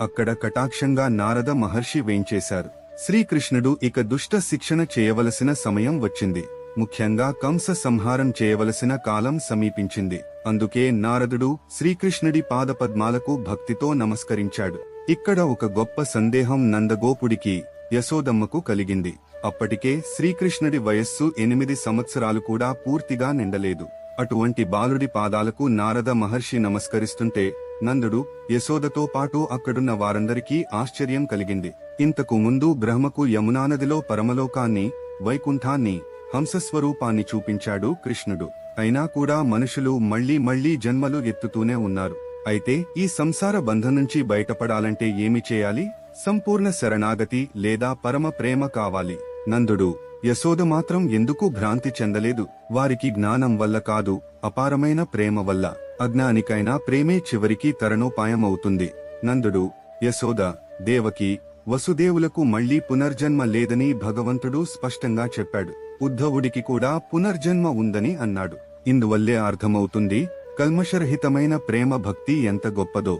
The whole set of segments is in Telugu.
అక్కడ కటాక్షంగా నారద మహర్షి వేంచేశారు. శ్రీకృష్ణుడు ఇక దుష్ట శిక్షణ చేయవలసిన సమయం వచ్చింది. ముఖ్యంగా కంస సంహారం చేయవలసిన కాలం సమీపించింది. అందుకే నారదుడు శ్రీకృష్ణుడి పాదపద్మాలకు భక్తితో నమస్కరించాడు. ఇక్కడ ఒక గొప్ప సందేహం నందగోపుడికి యశోదమ్మకు కలిగింది. అప్పటికే శ్రీకృష్ణుడి వయస్సు ఎనిమిది సంవత్సరాలు కూడా పూర్తిగా నిండలేదు. అటువంటి బాలుడి పాదాలకు నారద మహర్షి నమస్కరిస్తుంటే నందుడు యశోదతో పాటు అక్కడున్న వారందరికీ ఆశ్చర్యం కలిగింది. ఇంతకు ముందు బ్రహ్మకు యమునా నదిలో పరమలోకాన్ని వైకుంఠాన్ని హంసస్వరూపాన్ని చూపించాడు కృష్ణుడు. అయినా కూడా మనుషులు మళ్ళీ మళ్ళీ జన్మలు ఎత్తుతూనే ఉన్నారు. అయితే ఈ సంసార బంధం నుంచి బయటపడాలంటే ఏమి చేయాలి? సంపూర్ణ శరణాగతి లేదా పరమ ప్రేమ కావాలి. నందుడు యశోద మాత్రం ఎందుకు భ్రాంతి చెందలేదు? వారికి జ్ఞానం వల్ల కాదు. అపారమైన ప్రేమ వల్ల అజ్ఞానికైనా ప్రేమే చివరికి తరణోపాయమవుతుంది. నందుడు యశోద దేవకి వసుదేవులకు మళ్ళీ పునర్జన్మ లేదని భగవంతుడు స్పష్టంగా చెప్పాడు. ఉద్ధవుడికి కూడా పునర్జన్మ ఉందని అన్నాడు. ఇందువల్లే అర్థమవుతుంది కల్మషరహితమైన ప్రేమ భక్తి ఎంత గొప్పదో.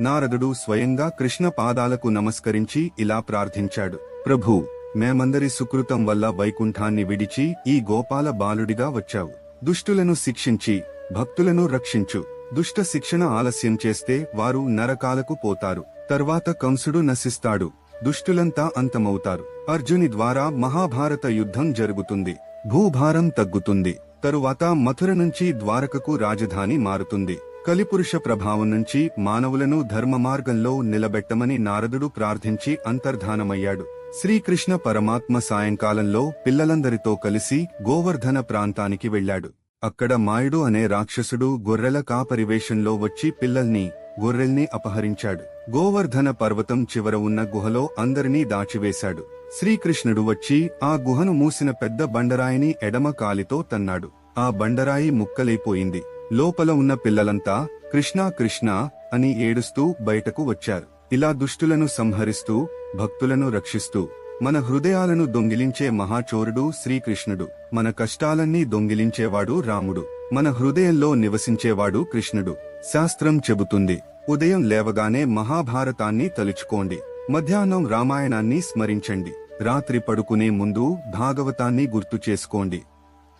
నారదుడు స్వయంగా కృష్ణ పాదాలకు నమస్కరించి ఇలా ప్రార్థించాడు. ప్రభు మేమందరి సుకృతం వల్ల వైకుంఠాన్ని విడిచి ఈ గోపాల బాలుడిగా వచ్చావు. దుష్టులను శిక్షించి భక్తులను రక్షించు. దుష్ట శిక్షణ ఆలస్యం చేస్తే వారు నరకాలకు పోతారు. తర్వాత కంసుడు నశిస్తాడు. దుష్టులంతా అంతమవుతారు. అర్జుని ద్వారా మహాభారత యుద్ధం జరుగుతుంది. భూభారం తగ్గుతుంది. తరువాత మథుర నుంచి ద్వారకకు రాజధాని మారుతుంది. కలిపురుష ప్రభావం నుంచి మానవులను ధర్మ మార్గంలో నిలబెట్టమని నారదుడు ప్రార్థించి అంతర్ధానమయ్యాడు. శ్రీకృష్ణ పరమాత్మ సాయంకాలంలో పిల్లలందరితో కలిసి గోవర్ధన ప్రాంతానికి వెళ్ళాడు అక్కడ మాయుడు అనే రాక్షసుడు గొర్రెల కాపరివేషంలో వచ్చి పిల్లల్ని గొర్రెల్ని అపహరించాడు. గోవర్ధన పర్వతం చివర ఉన్న గుహలో అందరినీ దాచివేశాడు. శ్రీకృష్ణుడు వచ్చి ఆ గుహను మూసిన పెద్ద బండరాయిని ఎడమ కాలితో తన్నాడు. ఆ బండరాయి ముక్కలైపోయింది. లోపల ఉన్న పిల్లలంతా కృష్ణా కృష్ణా అని ఏడుస్తూ బయటకు వచ్చారు. ఇలా దుష్టులను సంహరిస్తూ భక్తులను రక్షిస్తూ మన హృదయాలను దొంగిలించే మహాచోరుడు శ్రీకృష్ణుడు. మన కష్టాలన్నీ దొంగిలించేవాడు రాముడు. మన హృదయంలో నివసించేవాడు కృష్ణుడు. శాస్త్రం చెబుతుంది ఉదయం లేవగానే మహాభారతాన్ని తలుచుకోండి. మధ్యాహ్నం రామాయణాన్ని స్మరించండి. రాత్రి పడుకునే ముందు భాగవతాన్ని గుర్తు చేసుకోండి.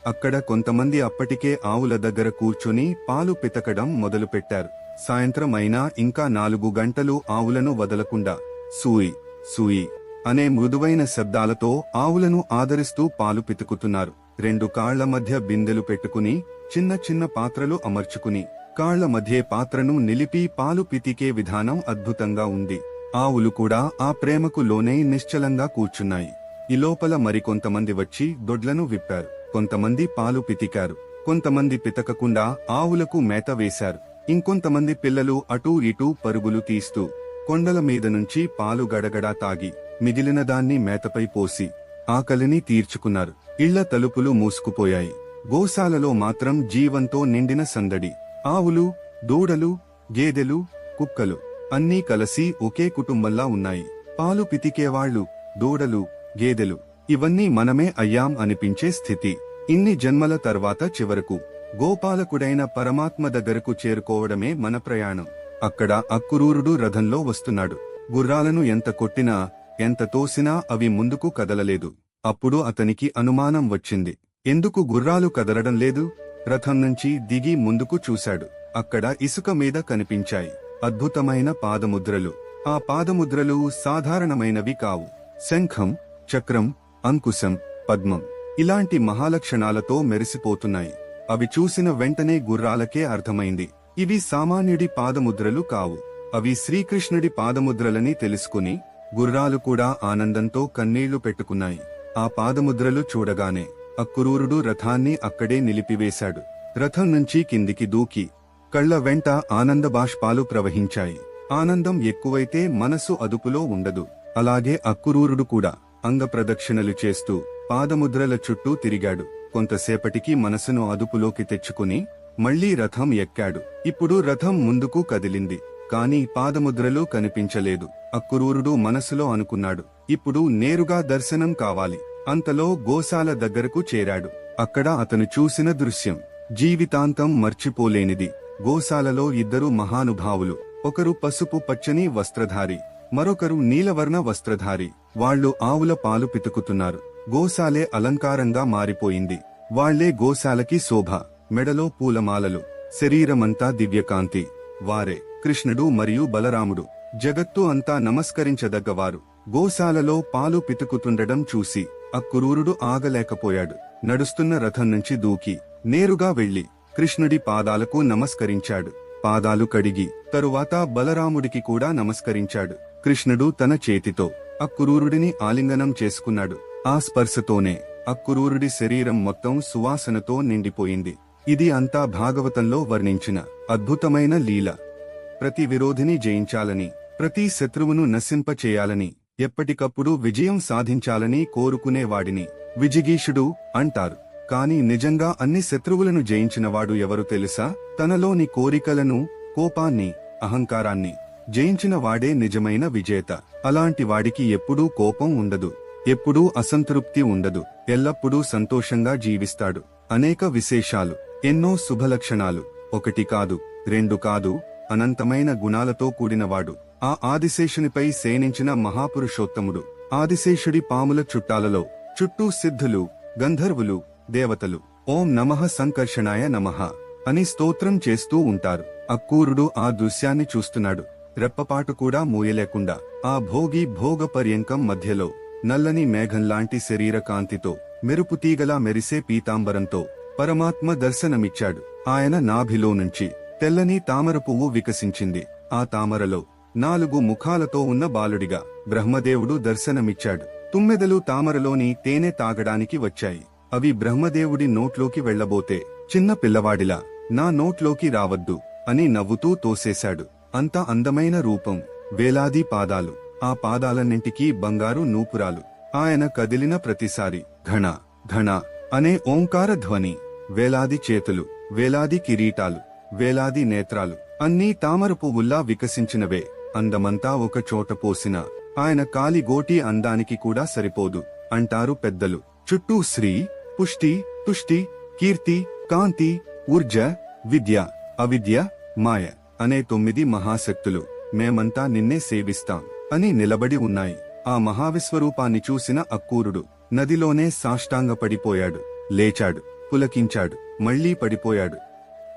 అక్కడ కొంతమంది అప్పటికే ఆవుల దగ్గర కూర్చుని పాలు పితకడం మొదలుపెట్టారు. సాయంత్రం అయినా ఇంకా నాలుగు గంటలు ఆవులను వదలకుండా సూయి సూయి అనే మృదువైన శబ్దాలతో ఆవులను ఆదరిస్తూ పాలు పితుకుతున్నారు. రెండు కాళ్ళ మధ్య బిందెలు పెట్టుకుని చిన్న చిన్న పాత్రలు అమర్చుకుని కాళ్ళ మధ్య పాత్రను నిలిపి పాలు పితికే విధానం అద్భుతంగా ఉంది. ఆవులు కూడా ఆ ప్రేమకు లోనే నిశ్చలంగా కూర్చున్నాయి. ఈ లోపల మరికొంతమంది వచ్చి దొడ్లను విప్పారు. కొంతమంది పాలు పితికారు. కొంతమంది పితకకుండా ఆవులకు మేత వేశారు. ఇంకొంతమంది పిల్లలు అటూ ఇటూ పరుగులు తీస్తూ కొండల మీద నుంచి పాలు గడగడా తాగి మిగిలిన దాన్ని మేతపై పోసి ఆకలిని తీర్చుకున్నారు. ఇళ్ళ తలుపులు మూసుకుపోయాయి. గోశాలలో మాత్రం జీవంతో నిండిన సందడి. ఆవులు దూడలు గేదెలు కుక్కలు అన్నీ కలిసి ఒకే కుటుంబంలా ఉన్నాయి. పాలు పితికేవాళ్ళు దూడలు గేదెలు ఇవన్నీ మనమే అయ్యాం అనిపించే స్థితి. ఇన్ని జన్మల తర్వాత చివరకు గోపాలకుడైన పరమాత్మ దగ్గరకు చేరుకోవడమే మన ప్రయాణం. అక్కడ అక్కురూరుడు రథంలో వస్తున్నాడు. గుర్రాలను ఎంత కొట్టినా ఎంత తోసినా అవి ముందుకు కదలలేదు. అప్పుడు అతనికి అనుమానం వచ్చింది. ఎందుకు గుర్రాలు కదలడం లేదు? రథం నుంచి దిగి ముందుకు చూశాడు. అక్కడ ఇసుక మీద కనిపించాయి. అద్భుతమైన పాదముద్రలు. ఆ పాదముద్రలు సాధారణమైనవి కావు. శంఖం చక్రం అంకుశం పద్మం ఇలాంటి మహాలక్షణాలతో మెరిసిపోతున్నాయి. అవి చూసిన వెంటనే గుర్రాలకే అర్థమైంది. ఇవి సామాన్యుడి పాదముద్రలు కావు. అవి శ్రీకృష్ణుడి పాదముద్రలని తెలుసుకుని గుర్రాలు కూడా ఆనందంతో కన్నీళ్ళు పెట్టుకున్నాయి. ఆ పాదముద్రలు చూడగానే అక్కురూరుడు రథాన్ని అక్కడే నిలిపివేశాడు. రథం నుంచి కిందికి దూకి కళ్ళ వెంట ఆనంద బాష్పాలు ప్రవహించాయి. ఆనందం ఎక్కువైతే మనసు అదుపులో ఉండదు. అలాగే అక్కురూరుడు కూడా అంగప్రదక్షిణలు చేస్తూ పాదముద్రల చుట్టూ తిరిగాడు. కొంతసేపటికి మనసును అదుపులోకి తెచ్చుకుని మళ్ళీ రథం ఎక్కాడు. ఇప్పుడు రథం ముందుకు కదిలింది. కాని పాదముద్రలు కనిపించలేదు. అక్కురూరుడు మనసులో అనుకున్నాడు. ఇప్పుడు నేరుగా దర్శనం కావాలి. అంతలో గోశాల దగ్గరకు చేరాడు. అక్కడ అతను చూసిన దృశ్యం. జీవితాంతం మర్చిపోలేనిది. గోశాలలో ఇద్దరు మహానుభావులు. ఒకరు పసుపు పచ్చని వస్త్రధారి. మరొకరు నీలవర్ణ వస్త్రధారి. వాళ్ళు ఆవుల పాలు పితుకుతున్నారు. గోశాలే అలంకారంగా మారిపోయింది. వాళ్ళే గోశాలకి శోభ. మెడలో పూలమాలలు శరీరమంతా దివ్యకాంతి. వారే కృష్ణుడు మరియు బలరాముడు. జగత్తు అంతా నమస్కరించదగ్గవారు. గోశాలలో పాలు పితుకుతుండడం చూసి అక్కురూరుడు ఆగలేకపోయాడు. నడుస్తున్న రథం నుంచి దూకి నేరుగా వెళ్ళి కృష్ణుడి పాదాలకు నమస్కరించాడు. పాదాలు కడిగి తరువాత బలరాముడికి కూడా నమస్కరించాడు. కృష్ణుడు తన చేతితో అక్కురూరుడిని ఆలింగనం చేసుకున్నాడు. ఆ స్పర్శతోనే అక్కురూరుడి శరీరం మొత్తం సువాసనతో నిండిపోయింది. ఇది అంతా భాగవతంలో వర్ణించిన అద్భుతమైన లీల. ప్రతి విరోధిని జయించాలని ప్రతి శత్రువును నశింపచేయాలని ఎప్పటికప్పుడు విజయం సాధించాలని కోరుకునేవాడిని విజిగీషుడు అంటారు. కాని నిజంగా అన్ని శత్రువులను జయించినవాడు ఎవరు తెలుసా? తనలోని కోరికలను కోపాన్ని అహంకారాన్ని జయించిన వాడే నిజమైన విజేత. అలాంటి వాడికి ఎప్పుడూ కోపం ఉండదు ఎప్పుడూ అసంతృప్తి ఉండదు ఎల్లప్పుడూ సంతోషంగా జీవిస్తాడు. అనేక విశేషాలు. ఎన్నో శుభలక్షణాలు. ఒకటి కాదు రెండు కాదు అనంతమైన గుణాలతో కూడినవాడు. ఆ ఆదిశేషునిపై సేనించిన మహాపురుషోత్తముడు ఆదిశేషుడి పాముల చుట్టాలలో చుట్టూ సిద్ధులు గంధర్వులు దేవతలు. ఓం నమః సంకర్షణాయ నమః అని స్తోత్రం చేస్తూ ఉంటారు. అక్కూరుడు ఆ దృశ్యాన్ని చూస్తున్నాడు. రెప్పపాటు కూడా మూయలేకుండా ఆ భోగి భోగ పర్యంకం మధ్యలో నల్లని మేఘంలాంటి శరీర కాంతితో మెరుపుతీగలా మెరిసే పీతాంబరంతో పరమాత్మ దర్శనమిచ్చాడు. ఆయన నాభిలో నుంచి తెల్లని తామర పువ్వు వికసించింది. ఆ తామరలో నాలుగు ముఖాలతో ఉన్న బాలుడిగా బ్రహ్మదేవుడు దర్శనమిచ్చాడు. తుమ్మెదలు తామరలోని తేనె తాగడానికి వచ్చాయి. అవి బ్రహ్మదేవుడి నోట్లోకి వెళ్ళబోతే చిన్న పిల్లవాడిలా నా నోట్లోకి రావద్దు అని నవ్వుతూ తోసేశాడు. అంత అందమైన రూపం వేలాది పాదాలు ఆ పాదాలన్నింటికీ బంగారు నూపురాలు. ఆయన కదిలిన ప్రతిసారి ఘణ ఘణ అనే ఓంకార ధ్వని వేలాది చేతులు వేలాది కిరీటాలు వేలాది నేత్రాలు అన్నీ తామర పువ్వుల్లా వికసించినవే. అందమంతా ఒక చోట పోసిన ఆయన కాలి గోటి అందానికి కూడా సరిపోదు. అంటారు పెద్దలు. చుట్టూ శ్రీ పుష్టి తుష్టి కీర్తి కాంతి ఊర్జ విద్య అవిద్య మాయ అనే తొమ్మిది మహాశక్తులు. మేమంతా నిన్నే సేవిస్తాం అని నిలబడి ఉన్నాయి. ఆ మహావిశ్వరూపాన్ని చూసిన అక్కూరుడు. నదిలోనే సాష్టాంగపడిపోయాడు. లేచాడు పులకించాడు మళ్ళీ పడిపోయాడు.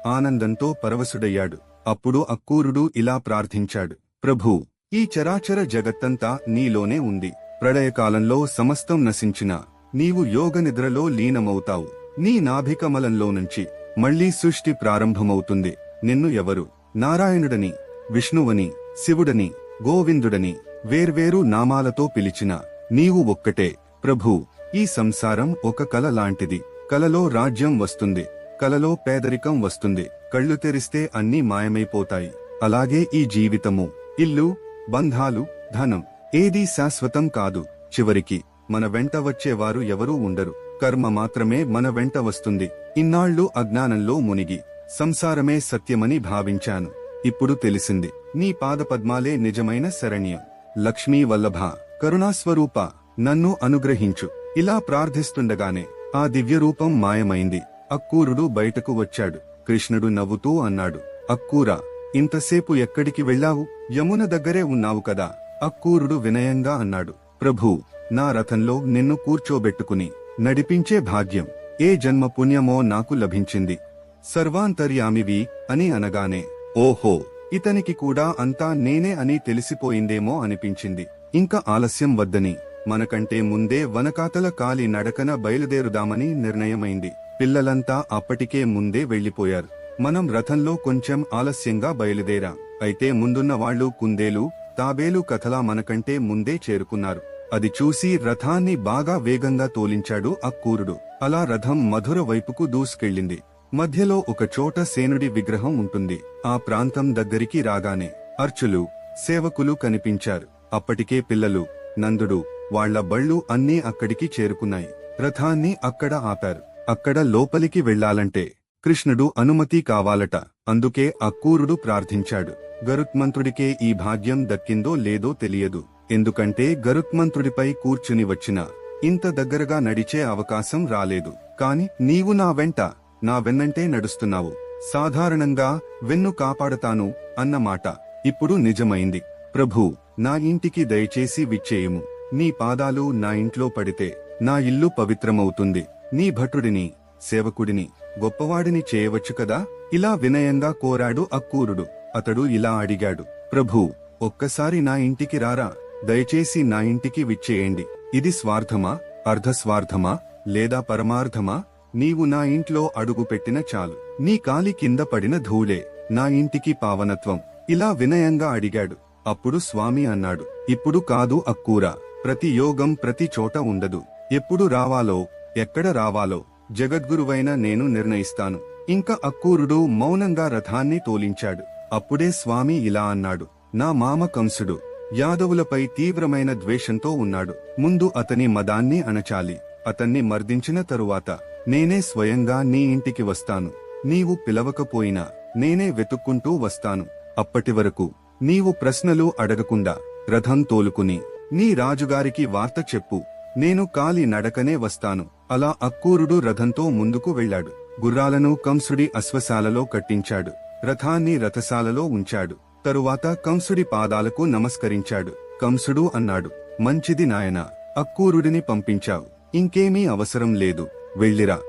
ఆనందంతో పరవశుడయ్యాడు. అప్పుడు అక్కూరుడు ఇలా ప్రార్థించాడు ప్రభూ ఈ చరాచర జగత్తంతా నీలోనే ఉంది. ప్రళయకాలంలో సమస్తం నశించిన నీవు యోగ నిద్రలో లీనమవుతావు. నీ నాభికమలంలో నుంచి మళ్ళీ సృష్టి ప్రారంభమవుతుంది. నిన్ను ఎవరు? నారాయణుడని విష్ణువని శివుడని గోవిందుడని వేర్వేరు నామాలతో పిలిచిన నీవు ఒక్కటే. ప్రభూ ఈ సంసారం ఒక కల లాంటిది. కలలో రాజ్యం వస్తుంది. కలలో పేదరికం వస్తుంది. కళ్ళు తెరిస్తే అన్నీ మాయమైపోతాయి. అలాగే ఈ జీవితము ఇల్లు బంధాలు ధనం ఏదీ శాశ్వతం కాదు. చివరికి మన వెంట వచ్చేవారు ఎవరూ ఉండరు. కర్మ మాత్రమే మన వెంట వస్తుంది. ఇన్నాళ్ళు అజ్ఞానంలో మునిగి సంసారమే సత్యమని భావించాను. ఇప్పుడు తెలిసింది నీ పాదపద్మాలే నిజమైన శరణ్యం. లక్ష్మీ వల్లభ కరుణాస్వరూప నన్ను అనుగ్రహించు. ఇలా ప్రార్థిస్తుండగానే ఆ దివ్యరూపం మాయమైంది. అక్కూరుడు బయటకు వచ్చాడు. కృష్ణుడు నవ్వుతూ అన్నాడు అక్కూరా ఇంతసేపు ఎక్కడికి వెళ్ళావు? యమున దగ్గరే ఉన్నావు కదా. అక్కూరుడు వినయంగా అన్నాడు ప్రభూ నా రథంలో నిన్ను కూర్చోబెట్టుకుని నడిపించే భాగ్యం ఏ జన్మ పుణ్యమో నాకు లభించింది. సర్వాంతర్యామివి అని అనగానే ఓహో ఇతనికి కూడా అంతా నేనే అని తెలిసిపోయిందేమో అనిపించింది. ఇంకా ఆలస్యం వద్దని మనకంటే ముందే వనకాతల కాలి నడకన బయలుదేరుదామని నిర్ణయమైంది. పిల్లలంతా అప్పటికే ముందే వెళ్ళిపోయారు మనం రథంలో కొంచెం ఆలస్యంగా బయలుదేరా. అయితే ముందున్న వాళ్ళు కుందేలు తాబేలు కథలా మనకంటే ముందే చేరుకున్నారు. అది చూసి రథాన్ని బాగా వేగంగా తోలించాడు అక్కూరుడు. అలా రథం మధుర వైపుకు దూసుకెళ్ళింది. మధ్యలో ఒక చోట సేనుడి విగ్రహం ఉంటుంది. ఆ ప్రాంతం దగ్గరికి రాగానే అర్చులు సేవకులు కనిపించారు. అప్పటికే పిల్లలు నందుడు వాళ్ళ బళ్ళు అన్నీ అక్కడికి చేరుకున్నాయి. రథాన్ని అక్కడ ఆపారు. అక్కడ లోపలికి వెళ్ళాలంటే కృష్ణుడు అనుమతి కావాలట. అందుకే అక్కూరుడు ప్రార్థించాడు. గరుత్మంతుడికే ఈ భాగ్యం దక్కిందో లేదో తెలియదు. ఎందుకంటే గరుత్మంతుడిపై కూర్చుని వచ్చిన ఇంత దగ్గరగా నడిచే అవకాశం రాలేదు. కాని నీవు నా వెంట నా వెన్నంటే నడుస్తున్నావు. సాధారణంగా వెన్ను కాపాడతాను అన్నమాట ఇప్పుడు నిజమైంది. ప్రభు నా ఇంటికి దయచేసి విచ్చేయము. నీ పాదాలు నా ఇంట్లో పడితే నా ఇల్లు పవిత్రమవుతుంది. నీ భటుడిని సేవకుడిని గొప్పవాడిని చేయవచ్చు కదా? ఇలా వినయంగా కోరాడు అక్కూరుడు అతడు ఇలా అడిగాడు ప్రభు ఒక్కసారి నా ఇంటికి రారా? దయచేసి నా ఇంటికి విచ్చేయండి. ఇది స్వార్థమా? అర్ధస్వార్థమా లేదా పరమార్థమా? నీవు నా ఇంట్లో అడుగు పెట్టిన చాలు. నీ కాలి కింద పడిన ధూళే నా ఇంటికి పావనత్వం. ఇలా వినయంగా అడిగాడు. అప్పుడు స్వామి అన్నాడు ఇప్పుడు కాదు అక్కూరా ప్రతి యోగం ప్రతి చోట ఉండదు. ఎప్పుడు రావాలో ఎక్కడ రావాలో జగద్గురువైన నేను నిర్ణయిస్తాను. ఇంకా అక్కూరుడు మౌనంగా రథాన్ని తోలించాడు. అప్పుడే స్వామి ఇలా అన్నాడు నా మామ కంసుడు యాదవులపై తీవ్రమైన ద్వేషంతో ఉన్నాడు. ముందు అతని మదాన్ని అణచాలి. అతన్ని మర్దించిన తరువాత నేనే స్వయంగా నీ ఇంటికి వస్తాను. నీవు పిలవకపోయినా నేనే వెతుక్కుంటూ వస్తాను. అప్పటి వరకు నీవు ప్రశ్నలు అడగకుండా రథం తోలుకుని నీ రాజుగారికి వార్త చెప్పు. నేను కాలి నడకనే వస్తాను. అలా అక్కూరుడు రథంతో ముందుకు వెళ్ళాడు. గుర్రాలను కంసుడి అశ్వశాలలో కట్టించాడు. రథాన్ని రథశాలలో ఉంచాడు. తరువాత కంసుడి పాదాలకు నమస్కరించాడు. కంసుడు అన్నాడు మంచిది నాయనా అక్కూరుడిని పంపించావు. ఇంకేమీ అవసరం లేదు. వెళ్ళిరా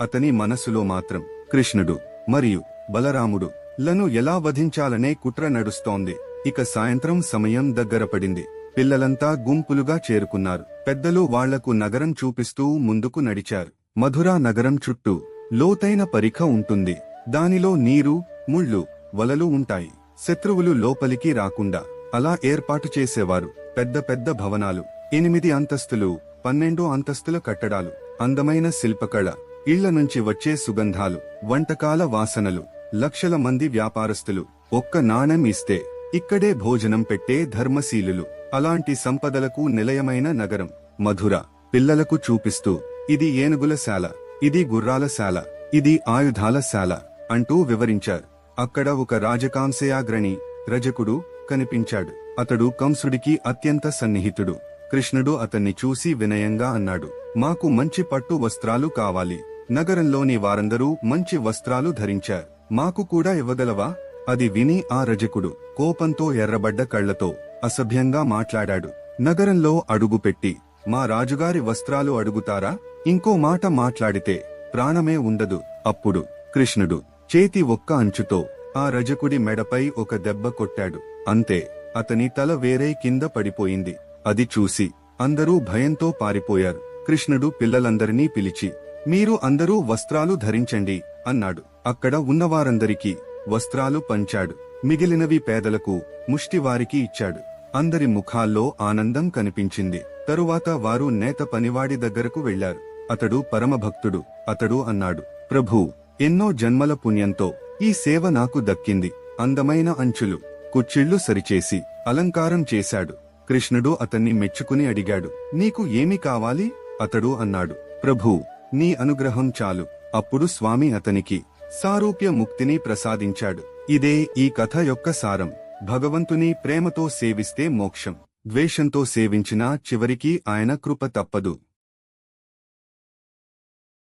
అతని మనసులో మాత్రం కృష్ణుడు మరియు బలరాముడు లను ఎలా వధించాలనే కుట్ర నడుస్తోంది. ఇక సాయంత్రం సమయం దగ్గర పడింది. పిల్లలంతా గుంపులుగా చేరుకున్నారు. పెద్దలు వాళ్ళకు నగరం చూపిస్తూ ముందుకు నడిచారు. మధురా నగరం చుట్టూ లోతైన పరిఖ ఉంటుంది. దానిలో నీరు ముళ్ళు వలలు ఉంటాయి. శత్రువులు లోపలికి రాకుండా అలా ఏర్పాటు చేసేవారు. పెద్ద పెద్ద భవనాలు ఎనిమిది అంతస్తులు పన్నెండు అంతస్తుల కట్టడాలు అందమైన శిల్పకళ ఇళ్ళ నుంచి వచ్చే సుగంధాలు వంటకాల వాసనలు లక్షల మంది వ్యాపారస్తులు ఒక్క నాణెం ఇస్తే ఇక్కడే భోజనం పెట్టే ధర్మశీలులు. అలాంటి సంపదలకు నిలయమైన నగరం. మధుర. పిల్లలకు చూపిస్తూ ఇది ఏనుగుల శాల. ఇది గుర్రాల శాల. ఇది ఆయుధాల శాల. అంటూ వివరించారు. అక్కడ ఒక రాజకాంశయాగ్రణి రజకుడు కనిపించాడు. అతడు కంసుడికి అత్యంత సన్నిహితుడు. కృష్ణుడు అతన్ని చూసి వినయంగా అన్నాడు మాకు మంచి పట్టు వస్త్రాలు కావాలి. నగరంలోని వారందరూ మంచి వస్త్రాలు ధరించారు. మాకు కూడా ఇవ్వగలవా? అది విని ఆ రజకుడు కోపంతో ఎర్రబడ్డ కళ్ళతో అసభ్యంగా మాట్లాడాడు. నగరంలో అడుగుపెట్టి మా రాజుగారి వస్త్రాలు అడుగుతారా? ఇంకో మాట మాట్లాడితే ప్రాణమే ఉండదు. అప్పుడు కృష్ణుడు చేతి ఒక్క అంచుతో ఆ రజకుడి మెడపై ఒక దెబ్బ కొట్టాడు. అంతే అతని తల వేరే కింద పడిపోయింది. అది చూసి అందరూ భయంతో పారిపోయారు. కృష్ణుడు పిల్లలందరినీ పిలిచి మీరు అందరూ వస్త్రాలు ధరించండి అన్నాడు. అక్కడ ఉన్నవారందరికీ వస్త్రాలు పంచాడు. మిగిలినవి పేదలకు ముష్టివారికి ఇచ్చాడు. అందరి ముఖాల్లో ఆనందం కనిపించింది. తరువాత వారు నేత పనివాడి దగ్గరకు వెళ్ళారు అతడు పరమభక్తుడు అతడు అన్నాడు ప్రభూ ఎన్నో జన్మల పుణ్యంతో ఈ సేవ నాకు దక్కింది. అందమైన అంచులు కుచ్చిళ్ళు సరిచేసి అలంకారం చేశాడు. కృష్ణుడు అతన్ని మెచ్చుకుని అడిగాడు నీకు ఏమి కావాలి? అతడు అన్నాడు ప్రభూ నీ అనుగ్రహం చాలు. అప్పుడు స్వామి అతనికి సారూప్య ముక్తిని ప్రసాదించాడు. ఇదే ఈ కథ యొక్క సారం. భగవంతుని ప్రేమతో సేవిస్తే మోక్షం. ద్వేషంతో సేవించినా చివరికి ఆయన కృప తప్పదు.